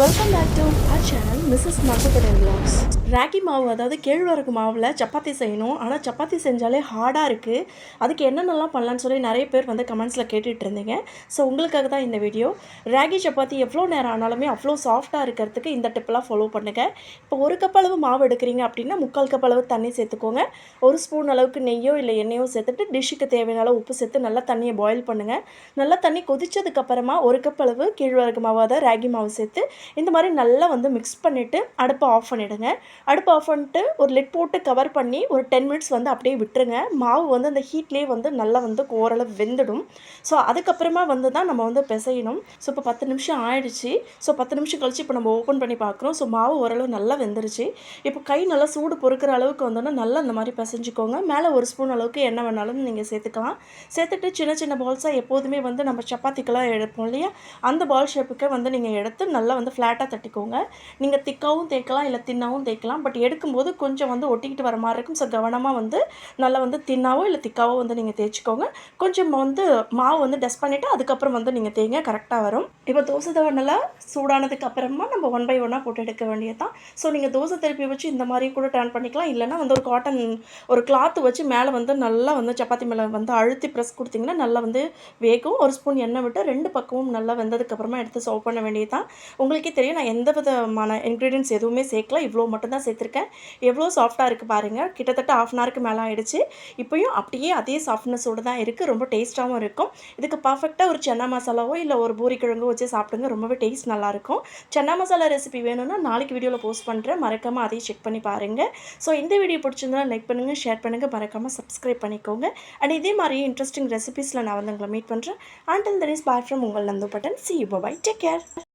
Welcome back to our channel Mrs மசக்கடன் vlogs. Ragi மாவு அதாவது கேழ்வரகு மாவில் சப்பாத்தி செய்யணும். ஆனால் சப்பாத்தி செஞ்சாலே ஹார்டாக இருக்குது அதுக்கு என்னென்னலாம் பண்ணலான்னு சொல்லி நிறைய பேர் வந்து கமெண்ட்ஸில் கேட்டுகிட்டு இருந்தீங்க. ஸோ உங்களுக்காக தான் இந்த வீடியோ ராகி சப்பாத்தி எவ்வளோ நேரம் ஆனாலுமே அவ்வளோ சாஃப்டாக இருக்கிறதுக்கு இந்த டிப்பெல்லாம் ஃபாலோ பண்ணுங்கள் இப்போ ஒரு கப் அளவு மாவு எடுக்கிறீங்க அப்படின்னா முக்கால் கப் அளவு தண்ணி சேர்த்துக்கோங்க. ஒரு ஸ்பூன் அளவுக்கு நெய்யோ இல்லை எண்ணெயோ சேர்த்துட்டு டிஷ்ஷுக்கு தேவையான அளவு உப்பு சேர்த்து நல்லா தண்ணியை பாயில் பண்ணுங்கள் நல்லா தண்ணி கொதித்ததுக்கப்புறமா ஒரு கப் அளவு கேழ்வரகு மாவு அதாவது ராகி மாவு சேர்த்து இந்த மாதிரி நல்லா வந்து மிக்ஸ் பண்ணிவிட்டு அடுப்பை ஆஃப் பண்ணிவிடுங்க அடுப்பை ஆஃப் பண்ணிட்டு ஒரு லிட் போட்டு கவர் பண்ணி ஒரு டென் மினிட்ஸ் வந்து அப்படியே விட்டுருங்க. மாவு வந்து அந்த ஹீட்லேயே வந்து நல்லா வந்து ஓரளவு வெந்துடும். ஸோ அதுக்கப்புறமா வந்து தான் நம்ம வந்து பிசையணும். ஸோ இப்போ பத்து நிமிஷம் ஆயிடுச்சு. ஸோ பத்து நிமிஷம் கழிச்சு இப்போ நம்ம ஓப்பன் பண்ணி பார்க்குறோம். ஸோ மாவு ஓரளவு நல்லா வெந்துருச்சு. இப்போ கை நல்லா சூடு பொறுக்கிற அளவுக்கு வந்தோன்னா நல்லா அந்த மாதிரி பிசைஞ்சுக்கோங்க. மேலே ஒரு ஸ்பூன் அளவுக்கு என்ன வேணாலும் நீங்கள் சேர்த்துக்கலாம். சேர்த்துட்டு சின்ன சின்ன பால்ஸாக எப்போதுமே வந்து நம்ம சப்பாத்திக்கெல்லாம் எடுப்போம் இல்லையா? அந்த பால் ஷேப்புக்கு வந்து நீங்கள் எடுத்து நல்லா வந்து ஃப்ளாட்டாக தட்டிக்கோங்க. நீங்கள் திக்காவும் தேய்க்கலாம் இல்லை தின்னாவும் தேய்க்கலாம். பட் எடுக்கும்போது கொஞ்சம் வந்து ஒட்டிக்கிட்டு வர மாதிரி இருக்கும். ஸோ கவனமாக வந்து நல்லா வந்து தின்னாவோ இல்லை திக்காவோ வந்து நீங்கள் தேய்ச்சிக்கோங்க. கொஞ்சம் வந்து மாவு வந்து டஸ்ட் பண்ணிவிட்டு அதுக்கப்புறம் வந்து நீங்கள் தேய்ங்க கரெக்டாக வரும். இப்போ தோசை தவா நல்லா சூடானதுக்கு அப்புறமா நம்ம ஒன் பை ஒன்னாக போட்டு எடுக்க வேண்டியது தான் ஸோ நீங்கள் தோசை திருப்பி வச்சு இந்த மாதிரி கூட டர்ன் பண்ணிக்கலாம். இல்லைன்னா வந்து ஒரு காட்டன் ஒரு கிளாத்து வச்சு மேலே வந்து நல்லா வந்து சப்பாத்தி மேலே வந்து அழுத்தி ப்ரெஸ் கொடுத்தீங்கன்னா நல்லா வந்து வேகும். ஒரு ஸ்பூன் எண்ணெய் விட்டு ரெண்டு பக்கமும் நல்லா வெந்ததுக்கப்புறமா எடுத்து சர்வ் பண்ண வேண்டியது தான் உங்களுக்கு தெரியும் நான் எந்த விதமான இன்க்ரீடியன்ஸ் எதுவுமே சேர்க்கல. இவ்வளோ மட்டும் தான் சேர்த்துருக்கேன் எவ்வளோ சாஃப்டாக இருக்குது பாருங்கள் கிட்டத்தட்ட ஆஃப் அன் ஹவருக்கு மேலே ஆகிடுச்சு இப்போயும் அப்படியே அதே சாஃப்ட்னஸோடு தான் இருக்குது ரொம்ப டேஸ்ட்டாகவும் இருக்கும். இதுக்கு பர்ஃபெக்டாக ஒரு சென்னா மசாலாவோ இல்லை ஒரு பூரி கிழங்கோ வச்சு சாப்பிடுங்க. ரொம்பவே டேஸ்ட் நல்லாயிருக்கும் சென்னா மசாலா ரெசிபி வேணும்னா நாளைக்கு வீடியோவில் போஸ்ட் பண்ணுறேன் மறக்காமல் அதையும் செக் பண்ணி பாருங்கள் ஸோ இந்த வீடியோ பிடிச்சிருந்தா லைக் பண்ணுங்கள் ஷேர் பண்ணுங்கள் மறக்காமல் சப்ஸ்கிரைப் பண்ணிக்கோங்க. அண்ட் இதே மாதிரி இன்ட்ரெஸ்டிங் ரெசிபீஸில் நான் வந்து உங்களை மீட் பண்ணுறேன் and then is bye from உங்கள் Nandu button. See you bye take care